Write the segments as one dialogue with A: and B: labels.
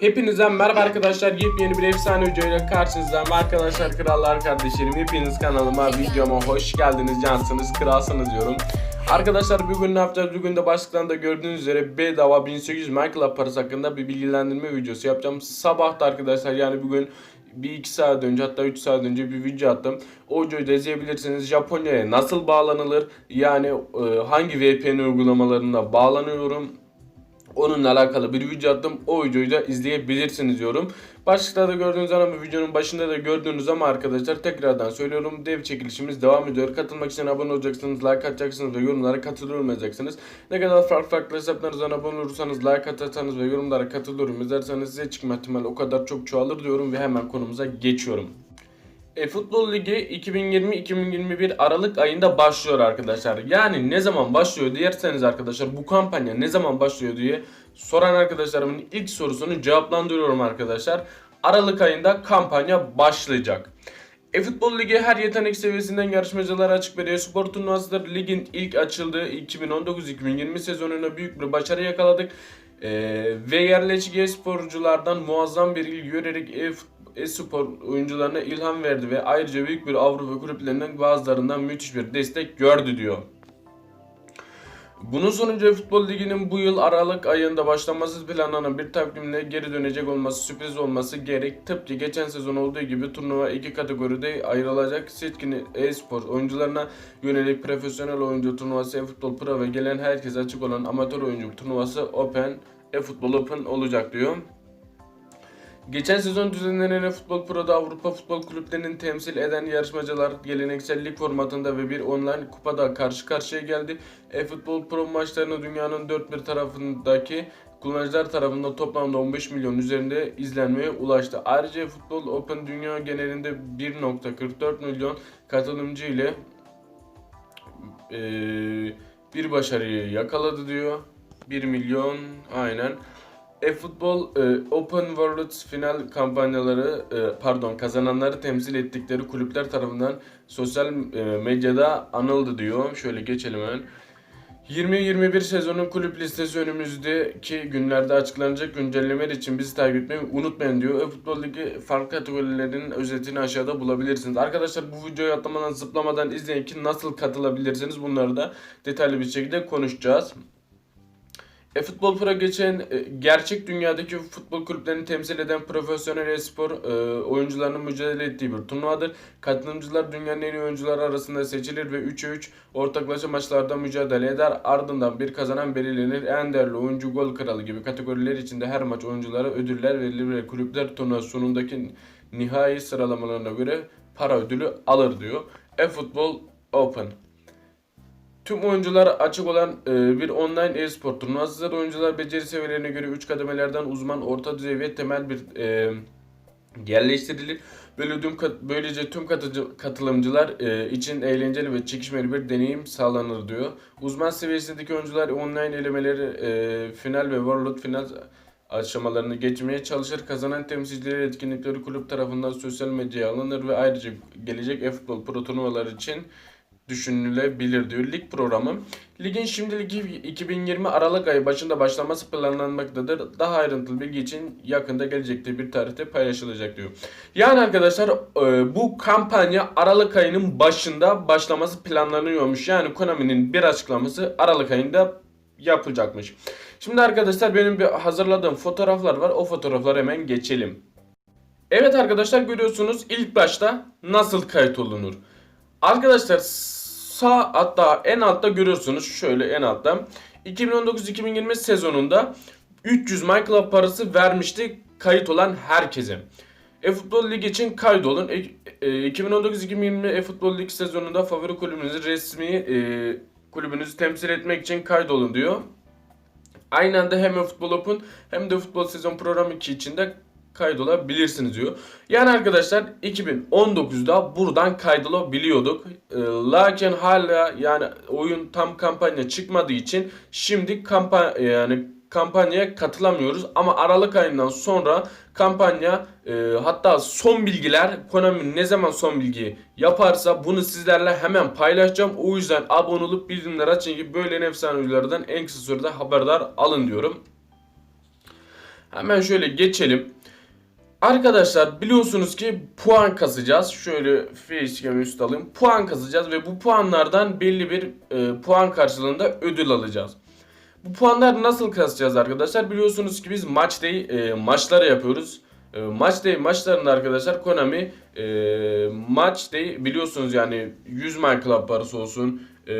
A: Hepinize merhaba arkadaşlar. Yepyeni bir efsane videoyla karşınızdayım. Arkadaşlar, krallar, kardeşlerim. Hepiniz kanalıma, videoma hoş geldiniz. Cansınız, kralsınız diyorum. Arkadaşlar bugün ne yapacağız? Bugün de başlıktan da gördüğünüz üzere bedava 1800 Michael parası hakkında bir bilgilendirme videosu yapacağım. Sabah da arkadaşlar yani bugün bir iki saat önce hatta 3 saat önce bir video attım. O videoyu da izleyebilirsiniz. Japonya'ya nasıl bağlanılır? Yani e, hangi VPN uygulamalarında bağlanıyorum? Onunla alakalı bir video attım. O videoyu da izleyebilirsiniz diyorum. Başlıkta da gördüğünüz ama videonun başında da gördüğünüz ama arkadaşlar tekrardan söylüyorum. Dev çekilişimiz devam ediyor. Katılmak için abone olacaksınız, like atacaksınız ve yorumlara katılıyorum yazacaksınız. Ne kadar farklı farklı hesaplarınızdan abone olursanız, like atarsanız ve yorumlara katılıyorum yazarsanız size çıkma ihtimali o kadar çok çoğalır diyorum ve hemen konumuza geçiyorum. E, Futbol Ligi 2020-2021 Aralık ayında başlıyor arkadaşlar. Yani ne zaman başlıyor derseniz arkadaşlar bu kampanya ne zaman başlıyor diye soran arkadaşlarımın ilk sorusunu cevaplandırıyorum arkadaşlar. Aralık ayında kampanya başlayacak. E-Futbol Ligi her yetenek seviyesinden yarışmacılara açık veriyor. Spor turnuvasıdır. Ligin ilk açıldığı 2019-2020 sezonuna büyük bir başarı yakaladık. Ee, ve yerleşik sporculardan muazzam bir ilgi görerek e-futbol e-spor oyuncularına ilham verdi ve ayrıca büyük bir Avrupa kulüplerinden bazılarından müthiş bir destek gördü diyor. Bunun sonucu Futbol Ligi'nin bu yıl Aralık ayında başlaması planlanan bir takvimle geri dönecek olması sürpriz olması gerek. Tıpkı geçen sezon olduğu gibi turnuva iki kategoride ayrılacak. Seçkin e-spor oyuncularına yönelik profesyonel oyuncu turnuvası e-futbol pro ve gelen herkese açık olan amatör oyuncu turnuvası Open e-futbol Open olacak diyor. Geçen sezon düzenlenen Futbol Pro'da Avrupa futbol kulüplerinin temsil eden yarışmacılar geleneksel lig formatında ve bir online kupada karşı karşıya geldi. E-Futbol Pro maçlarını dünyanın dört bir tarafındaki kullanıcılar tarafından toplamda 15 milyon üzerinde izlenmeye ulaştı. Ayrıca Futbol Open dünya genelinde 1.44 milyon katılımcı ile eee, bir başarıyı yakaladı diyor. 1 milyon aynen. E-Futbol e, Open World final kampanyaları e, pardon kazananları temsil ettikleri kulüpler tarafından sosyal e, medyada anıldı diyor. Şöyle geçelim hemen. 20-21 sezonun kulüp listesi önümüzdeki günlerde açıklanacak güncellemeler için bizi takip etmeyi unutmayın diyor. E-Futbol Ligi farklı kategorilerinin özetini aşağıda bulabilirsiniz. Arkadaşlar bu videoyu atlamadan zıplamadan izleyin ki nasıl katılabilirsiniz bunları da detaylı bir şekilde konuşacağız. E-Futbol Pro geçen e, gerçek dünyadaki futbol kulüplerini temsil eden profesyonel e-spor e, oyuncularının mücadele ettiği bir turnuvadır. Katılımcılar dünyanın en iyi oyuncuları arasında seçilir ve 3'e 3 ortaklaşa maçlarda mücadele eder. Ardından bir kazanan belirlenir. En değerli oyuncu, gol kralı gibi kategoriler içinde her maç oyunculara ödüller verilir ve kulüpler turnuvası sonundaki nihai sıralamalarına göre para ödülü alır diyor. E-Futbol Open. Tüm oyuncular açık olan e, bir online e-spor turnuvasıdır. Oyuncular beceri seviyelerine göre 3 kademelerden uzman, orta düzey ve temel bir e, yerleştirilir. Böyle tüm, böylece tüm katıcı- katılımcılar e, için eğlenceli ve çekişmeli bir deneyim sağlanır diyor. Uzman seviyesindeki oyuncular online elemeleri e, final ve World final aşamalarını geçmeye çalışır. Kazanan temsilcileri etkinlikleri kulüp tarafından sosyal medyaya alınır ve ayrıca gelecek e-futbol pro turnuvalar için düşünülebilir diyor. Lig programı. Ligin şimdilik 2020 Aralık ayı başında başlaması planlanmaktadır. Daha ayrıntılı bilgi için yakında gelecekte bir tarihte paylaşılacak diyor. Yani arkadaşlar e, bu kampanya Aralık ayının başında başlaması planlanıyormuş. Yani Konami'nin bir açıklaması Aralık ayında yapılacakmış. Şimdi arkadaşlar benim bir hazırladığım fotoğraflar var. O fotoğraflara hemen geçelim. Evet arkadaşlar görüyorsunuz ilk başta nasıl kayıt olunur. Arkadaşlar sağ hatta en altta görüyorsunuz şöyle en altta 2019-2020 sezonunda 300 MyClub parası vermişti kayıt olan herkese. E-Futbol Lig için kaydolun. E, e, 2019-2020 E-Futbol Lig sezonunda favori kulübünüzü resmi e, kulübünüzü temsil etmek için kaydolun diyor. Aynı anda hem Futbol Open hem de Futbol Sezon Program 2 içinde kaydolabilirsiniz diyor. Yani arkadaşlar 2019'da buradan kaydolabiliyorduk. Ee, lakin hala yani oyun tam kampanya çıkmadığı için şimdi kampanya yani kampanyaya katılamıyoruz ama Aralık ayından sonra kampanya e, hatta son bilgiler Konami ne zaman son bilgi yaparsa bunu sizlerle hemen paylaşacağım. O yüzden abone olup bildirimleri açın ki böyle efsane videolardan en kısa sürede haberdar alın diyorum. Hemen şöyle geçelim. Arkadaşlar biliyorsunuz ki puan kasacağız. Şöyle facecam'i üst alayım. Puan kasacağız ve bu puanlardan belli bir e, puan karşılığında ödül alacağız. Bu puanlar nasıl kasacağız arkadaşlar? Biliyorsunuz ki biz maç day e, maçları yapıyoruz. E, maç day maçlarında arkadaşlar Konami e, maç day biliyorsunuz yani 100 My Club parası olsun, e,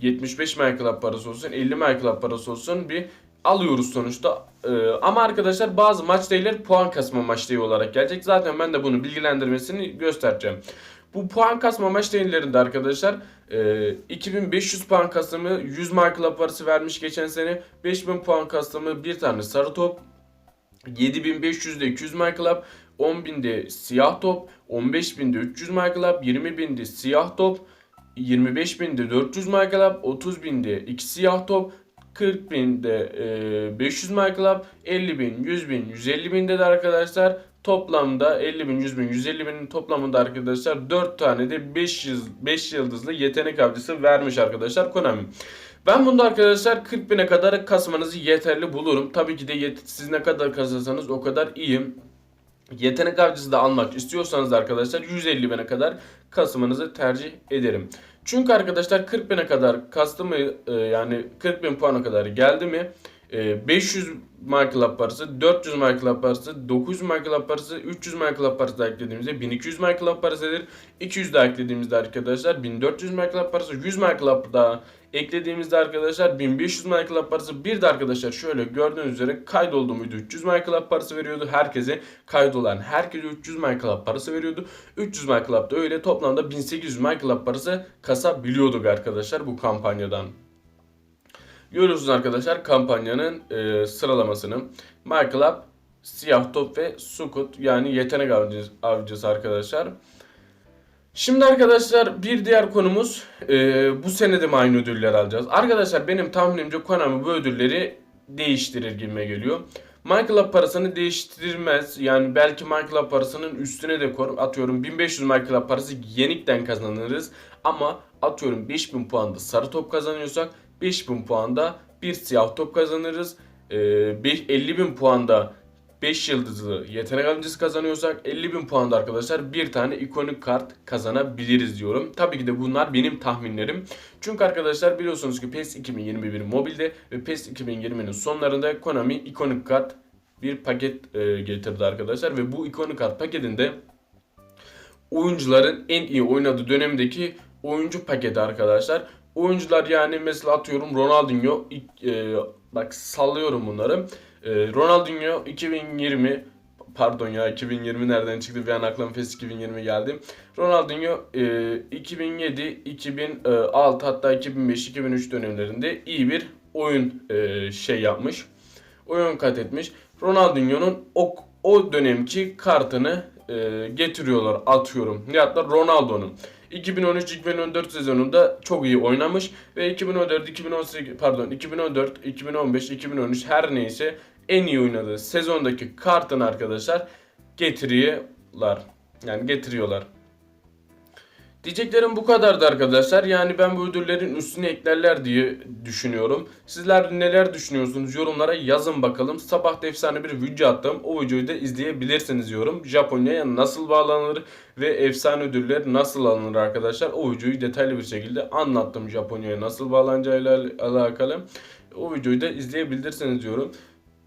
A: 75 My Club parası olsun, 50 My Club parası olsun bir alıyoruz sonuçta. E, ama arkadaşlar bazı maç day'ler puan kasma maç olarak gelecek. Zaten ben de bunu bilgilendirmesini göstereceğim. Bu puan kasma maç day'lerinde arkadaşlar e, 2500 puan kasımı 100 My Club parası vermiş geçen sene. 5000 puan kasımı bir tane sarı top. 7500'de 200 My Club, 10.000'de siyah top, 15.000'de 300 My Club, 20.000'de siyah top, 25.000'de 400 My Club, 30.000'de 2 siyah top, 40.000'de e, 500 My Club, 50.000, 100.000, 150.000'de de arkadaşlar toplamda 50.000, 100.000, 150.000'in toplamında arkadaşlar 4 tane de 5 yıldız, 5 yıldızlı yetenek avcısı vermiş arkadaşlar Konami. Ben bunda arkadaşlar 40.000'e kadar kasmanızı yeterli bulurum. Tabii ki de yet- siz ne kadar kasarsanız o kadar iyiyim. Yetenek avcısı da almak istiyorsanız da arkadaşlar 150 bine kadar kasmanızı tercih ederim. Çünkü arkadaşlar 40 bine kadar kastı mı e, yani 40 bin puana kadar geldi mi 500 My Club parası, 400 My Club parası, 900 My Club parası, 300 My Club parası da eklediğimizde 1200 My Club parasıdır. 200 daha eklediğimizde arkadaşlar 1400 My Club parası, 100 My Club daha eklediğimizde arkadaşlar 1500 My Club parası bir de arkadaşlar şöyle gördüğünüz üzere kaydoldu muydu 300 My Club parası veriyordu herkese kaydolan herkese 300 My Club parası veriyordu 300 My Club da öyle toplamda 1800 My Club parası kasabiliyorduk arkadaşlar bu kampanyadan. Görüyorsunuz arkadaşlar kampanyanın e, sıralamasını. My Club, Siyah Top ve Sukut yani yetenek avcısı, avcısı arkadaşlar. Şimdi arkadaşlar bir diğer konumuz e, bu sene de mi aynı ödüller alacağız? Arkadaşlar benim tahminimce Konami bu ödülleri değiştirir gibime geliyor. My Club parasını değiştirmez. Yani belki My Club parasının üstüne de koyar. Atıyorum 1500 My Club parası yenikten kazanırız. Ama atıyorum 5000 puanda sarı top kazanıyorsak 5000 puanda bir siyah top kazanırız. Ee, 50.000 puanda 5 yıldızlı yetenek avcısı kazanıyorsak 50.000 puanda arkadaşlar bir tane ikonik kart kazanabiliriz diyorum. Tabii ki de bunlar benim tahminlerim. Çünkü arkadaşlar biliyorsunuz ki PES 2021 mobilde ve PES 2020'nin sonlarında Konami ikonik kart bir paket e, getirdi arkadaşlar ve bu ikonik kart paketinde oyuncuların en iyi oynadığı dönemdeki oyuncu paketi arkadaşlar. Oyuncular yani mesela atıyorum Ronaldinho e, bak sallıyorum bunları. E, Ronaldinho 2020 pardon ya 2020 nereden çıktı bir an aklıma PES 2020 geldi. Ronaldinho e, 2007, 2006 hatta 2005, 2003 dönemlerinde iyi bir oyun e, şey yapmış. Oyun kat etmiş. Ronaldinho'nun o, o dönemki kartını e, getiriyorlar atıyorum. Ya da Ronaldo'nun. 2013-2014 sezonunda çok iyi oynamış ve 2014-2018 pardon 2014, 2015, 2013 her neyse en iyi oynadığı sezondaki kartını arkadaşlar getiriyorlar. Yani getiriyorlar. Diyeceklerim bu kadardı arkadaşlar. Yani ben bu ödüllerin üstüne eklerler diye düşünüyorum. Sizler neler düşünüyorsunuz? Yorumlara yazın bakalım. Sabah da efsane bir video attım. O videoyu da izleyebilirsiniz diyorum. Japonya'ya nasıl bağlanır ve efsane ödüller nasıl alınır arkadaşlar. O videoyu detaylı bir şekilde anlattım Japonya'ya nasıl bağlanacağıyla alakalı. O videoyu da izleyebilirsiniz diyorum.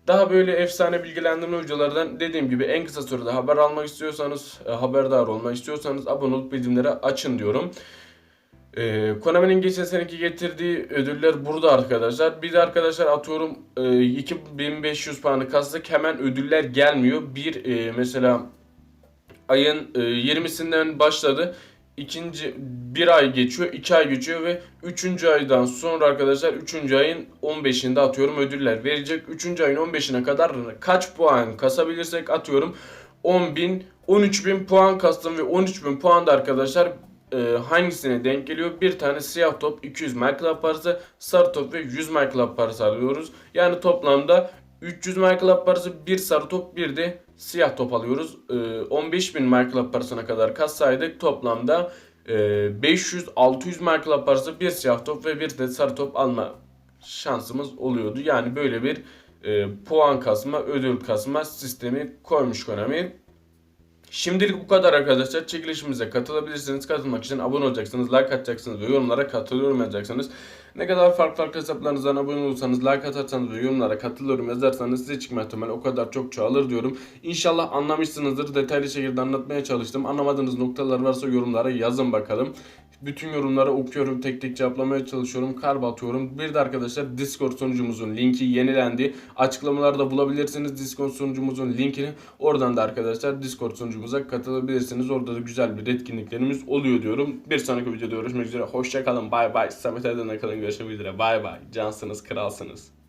A: Daha böyle efsane bilgilendirme videolardan dediğim gibi en kısa sürede haber almak istiyorsanız, e, haberdar olmak istiyorsanız abone olup bildirimleri açın diyorum. Ee, Konami'nin geçen seneki getirdiği ödüller burada arkadaşlar. Bir de arkadaşlar atıyorum e, 2500 puanı kastık hemen ödüller gelmiyor. Bir e, mesela ayın e, 20'sinden başladı. İkinci bir ay geçiyor, iki ay geçiyor ve üçüncü aydan sonra arkadaşlar üçüncü ayın 15'inde atıyorum ödüller verecek. Üçüncü ayın 15'ine kadar kaç puan kasabilirsek atıyorum 10 bin, 13 bin puan kastım ve 13 bin puan da arkadaşlar e, hangisine denk geliyor? Bir tane siyah top 200 My Club parası, sarı top ve 100 My Club parası alıyoruz. Yani toplamda 300 My Club parası, bir sarı top, bir de siyah top alıyoruz. E, 15.000 My Club parasına kadar kassaydık toplamda e, 500-600 My Club parası, bir siyah top ve bir de sarı top alma şansımız oluyordu. Yani böyle bir e, puan kasma, ödül kasma sistemi koymuş Konami. Şimdilik bu kadar arkadaşlar. Çekilişimize katılabilirsiniz. Katılmak için abone olacaksınız, like atacaksınız ve yorumlara katılıyorum yazacaksınız. Ne kadar farklı farklı hesaplarınızdan abone olursanız, like atarsanız ve yorumlara katılıyorum yazarsanız size çıkma ihtimali o kadar çok çoğalır diyorum. İnşallah anlamışsınızdır. Detaylı şekilde anlatmaya çalıştım. Anlamadığınız noktalar varsa yorumlara yazın bakalım. Bütün yorumları okuyorum, tek tek cevaplamaya çalışıyorum, kalp atıyorum. Bir de arkadaşlar Discord sunucumuzun linki yenilendi. Açıklamalarda bulabilirsiniz Discord sunucumuzun linkini. Oradan da arkadaşlar Discord sunucumuza katılabilirsiniz. Orada da güzel bir etkinliklerimiz oluyor diyorum. Bir sonraki videoda görüşmek üzere. Hoşçakalın. Bay bay. Samet Erden'e kalın. Görüşmek üzere. Bay bay. Cansınız, kralsınız.